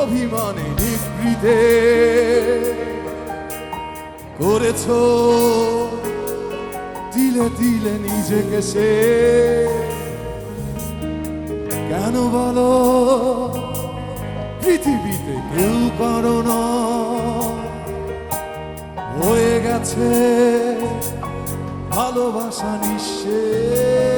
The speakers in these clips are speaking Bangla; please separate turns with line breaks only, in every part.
অভিমানে নিবৃতে করেছ। দিলে দিলে নিজেকে সে। কেন বলো? পৃথিবীতে কেউ কারও না হয়ে গেছে ভালোবাসা নিঃশে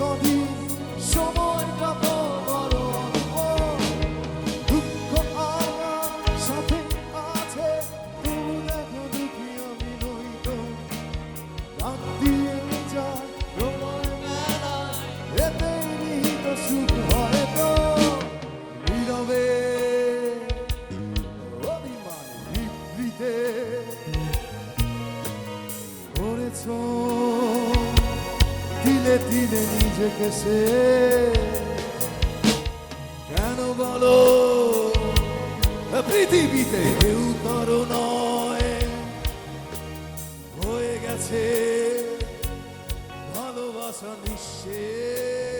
Quand দিলে দিলে নিজেকে সে কেন বলো পৃথিবীতে কেউ কারও নয় হয়ে গেছে ভালোবাসা নিঃশেষ